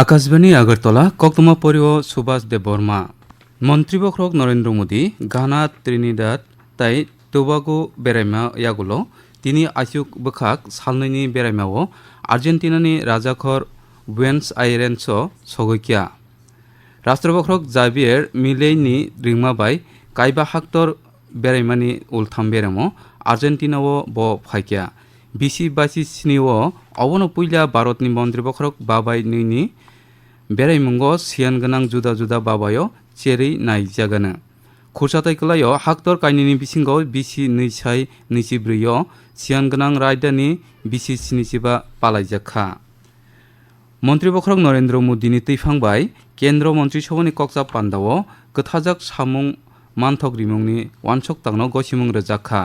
আকাশবাণী আগরতলা ককমা পরিব সুভাষ দেববর্মা মন্ত্রীবক্রক নরেন্দ্র মোদী, ঘানা, ত্রিনিদাদ, তাই টোবাগো বেড়াইমা ইয়াগুলো, তিনি আইসুক বখাক সালনাইনি বেড়াইমাও, আর্জেন্টিনানি রাজাখর বুয়েন্স আইরেন্স সগৈকিয়া রাষ্ট্রবক্রক জাবিয়ের মিলেইনি রিংমাবাই কাইবা হাক্তর বেড়াইমানি উল্থাম বেড়ামো আর্জেন্টিনাও ব ফাইকিয়া। बिसि बासि स्निअ अवनो पुइला भारतनि मन्त्रि बखरक बाबायनिनि बेरायमुंग सियान गोनां जुदा जुदा बाबायाव चेरै नायजागोन खुरसाथाइखौलायो हाक्टर काइनिनि बिसिङाव बिसि नैसाय नैजिब्रैयाव सियान गोनां रायदानि बिसि स्निजिबा पालायजाखा মন্ত্রী বখরক নরেন্দ্র মোদীনি তৈফাংবাই কেন্দ্র মন্ত্রিসভানি ককজা পান্ডাও গথাজাক সামুং মানথক রিমুংনি ওয়ানসক তাংন গসিমুং রোজাখা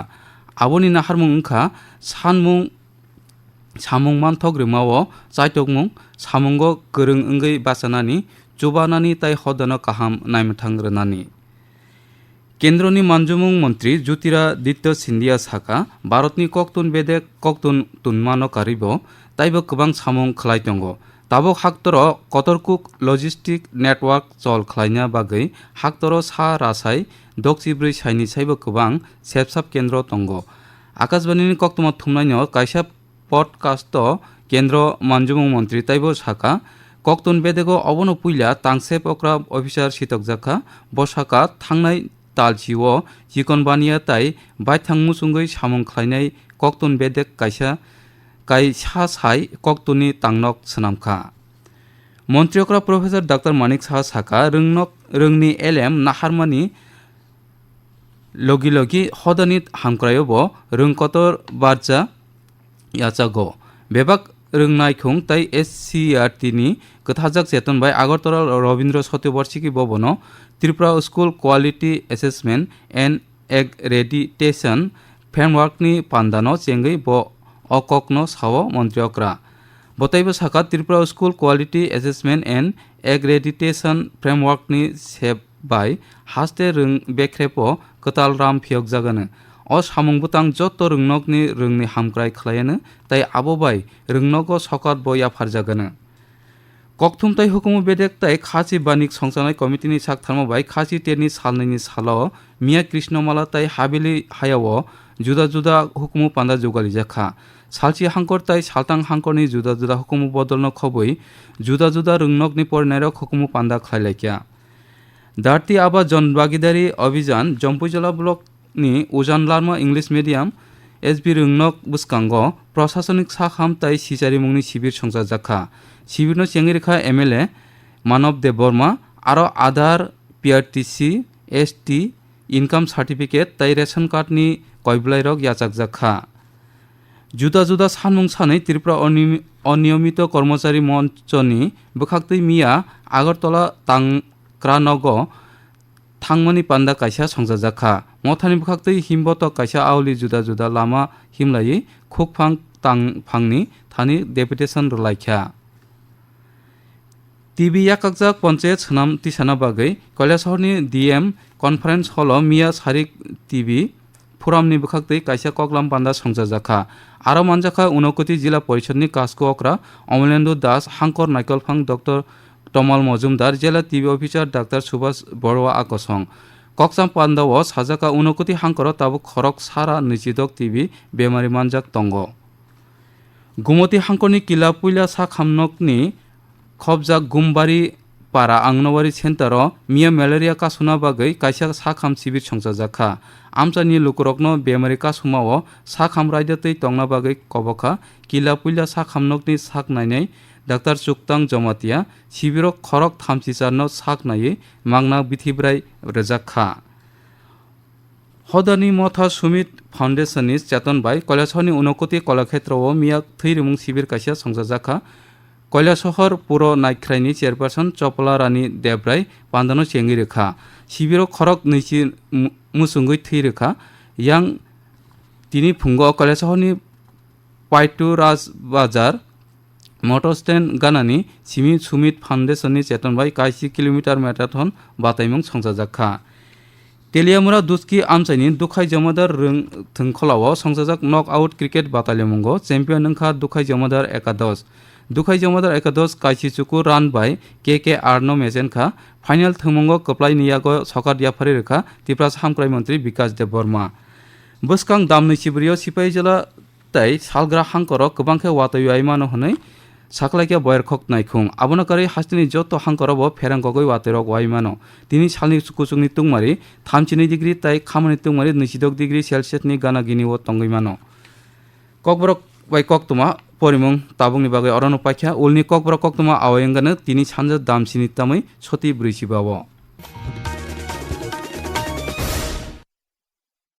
아버니나 할머니가 산몽 사몽만 턱르마워 자이톡몽 사몽거 그릉 응의 바사나니 জোবানানি তাই সদন কাহাম নাইমথাংরনানি কেন্দ্রনি মানজুমুং মন্ত্রী জ্যোতিরা দিত্য সিন্ধিয়া সাকা ভারতনি ককতুন বেদে ককতুন তুনমান কারিব তাইব কবাং সামুং খ্লাইতঙ্গ তাবক হাক্তর কতরকুক লজিস্টিক নেটওয়ার্ক চল খ্লাইনা বাকে হাক্তর সা রাসাই दक्सिब्रै साइनि साइबो गोबां सेबसाब केन्द्र दङ आकाशबाणीनि कक्तमा थुमनायनो काइसा पडकास्ट केन्द्र मानजुमुं मन्त्रि ताइबो साका कक्तुन बेदेगो अबनो पुइला तांसे पक्रा अफिसार सितक जाखा बसाका थांनाय तालसिओ जिकनबानिया ताइ बायथांमु सुंगै सामुं खलायनाय कक्तुन बेदेक काइसा काइ লগিলগি 허더닛 함크라요보 릉거터 바자 야자고 বেবাক রংনাইখং তাই এস সি আর তিনি কথাজাক চেতন ভাই Agartala Rabindra Satabarshiki Bhavan Tripura school quality assessment and accreditation ফ্রেমওয়ার্কনি পান্দানো চেঙ্গই ব, অককনো সাও মন্ত্রিয়করা বতাইব শাখা Tripura school quality assessment and accreditation ফ্রেমওয়ার্কনি সেব বাই হাস্তে রং বেখ্রেপ কতাল রাম ফিয়ক jagana অ hamung butang joto rungnok ni rungni hamkrai khlayana tai abobai rungnogo sokot boi afar jagana ককথুম তাই হুকুমু বেদেক তাই খাসি বাণিক সংসানাই কমিটি নি সাক থার্ম বাই খাসি তেরনি সালনি সাল মিয়া কৃষ্ণমালা তাই হাবিলি হায়াও জুদা জুদা হুকুমু পান্দা যোগালি জাখা। সালচি হাঙ্কর তাই সালতাং হাঙ্করনি জুদা জুদা হুকুমু বদলন খবই জুদা জুদা রংনক রুংনকনি পরিণায়ক হুকুমু পান্দা খাইলাইকিয়া దాటి ఆబా జన్ బాగిదారి అభిజాన్ జంపుజలా బ్লక్ని উজান লার্মা ইংলিশ মিডিয়াম, এস বি রংনক বুসকাঙ্গ, প্রশাসনিক সা হামতাই সিচারি মুংনি শিবির সংসার জাখা। শিবির চেঙ্গিরেখা এমএলএ মানব দেব বর্মা আরও Aadhaar PRTC S T income certificate তাই রেশন কার্ডনি কয়বলাই রক ইয়াচাক জাখা। জুদা জুদা সানমুং সানে ত্রিপুরা অনিয়মিত কর্মচারী মঞ্চনি বখাক্তই মিয়া আগরতলা তাং kra nogo thangmani panda kaisa songjajakha mothani bukhak tei himboto kaisa auli juda juda lama himlai khukphang tang phangni thani deputation rolaikha TB ইয়াকাকজাক panchayat সনাম তিসানা বাগৈ কৈলাসহরনি ডিএম কনফারেন্স হল মিয়া সারিক টিবি ফোরামনি বুখাক্তৈ কাইসা ককলাম পান্দা সংজাজাখা আরও মানজাখা উনকোটি জেলা পরিষদনি কাসকু অকরা অমলেন্দু দাস হাঙ্কর নাইকলফাং ডক্টর তমাল মজুমদার, জেলা TB officer doctor Subhash Baruah আকসং। ককসাম পান্ডাও সাজাকা উনকতি হাঙ্কর তাবুক খরক সারা নিচিতক টিবি বেমারি মানজাক তঙ্গ। গুমতি হাঙ্করনি কিলা পুইলা সা খামনকনি খবজাক গুমবাড়ি পারা আংনবাড়ি সেন্টার মিয়া ম্যালেরিয়া কাসুনা বাগৈ কাইসা সা খাম শিবির সংসাজাখা আমচানি লুকুরকন বেমারি কাসুমাও সা খাম রাইদাতৈ টংনা বাগৈ কবখা। কিলা পুইলা সা খামনকনি সাক নাইনাই ডাক্তার 닥터 쭉땅 저마티야 시비로 커럭 탐시자너 삭나이 망나 비티브라이 르자카 হদনি মথা সুমিত ফাউন্ডেশন চেতন বাই কৈলাসহরনি উনকতি কলাক্ষেত্র ও মিয়া মিয়াক থৈরিমুং শিবির কাশিয়া সংসার জাখা কৈলাসহর পুর নাইখ্রাইনি চেয়ারপারসন চপলা রানী দেবরাই পান্ডানো চেঙ্গি রেখা শিবির খরক নৈচি মুসুঙ্গই থৈ রেখা ইয়াং তিনি ফুঙ্গ কৈলাসহরনি পাইটু রাজ বাজার મોટો સ્ટેન્ડ ગાનાની સિમી સુમિત ફાઉન્ડેશનની ચેતનભાઈ કાયસી કિલોમીટર મેરાથન બાતાઈમું સંસાજાખા তেলিয়ামুরা দুস্কি আমচাইনি দুখাই জমাদার রং থংখলাও সংসাজাক নক আউট ক্রিকেট বাতালিমঙ্গ চ্যাম্পিয়ন নখা দুখাই জমাদার একাদশ। দুখাই জমাদার একাদশ কাইসি চুকু রান বাই কে কে আর ন মেচেনখা। ফাইনাল থংমঙ্গ কপ্লাই নিয়াগ সকার দিয়াফারি রেখা ত্রিপ্রাস হামক্রাই মন্ত্রী বিকাশ দেব বর্মা। বসকাং দামনি সিবরিয় সিপাহী জেলা তাই সালগ্রা হাঙ্কর কবাংখে ওয়াতয়ু আইমানো হনই সাকলাইকে বয়ের খক নাইখুং। আবনাকারী হাসতিনি যত হাংকরব ফেরাং গগৈ ওয়াতেরক ওয়াইমানো। তিনি সালনি কুচুংনি তুংমারি থামচিনি ডিগ্রি তাই খামানি তুংমারি নিশিদক ডিগ্রি সেলসিয়াসনি গানা গিনি ও তঙ্গইমানো। ককবরক বাই ককতমা, পরিমং তাবংনি বাগে অরণ্য পাখ্যা উলনি ককবরক ককতমা আওয়াঙ্গানো তিনি সানজা দামসিনি তামই সতী বৃষিবাব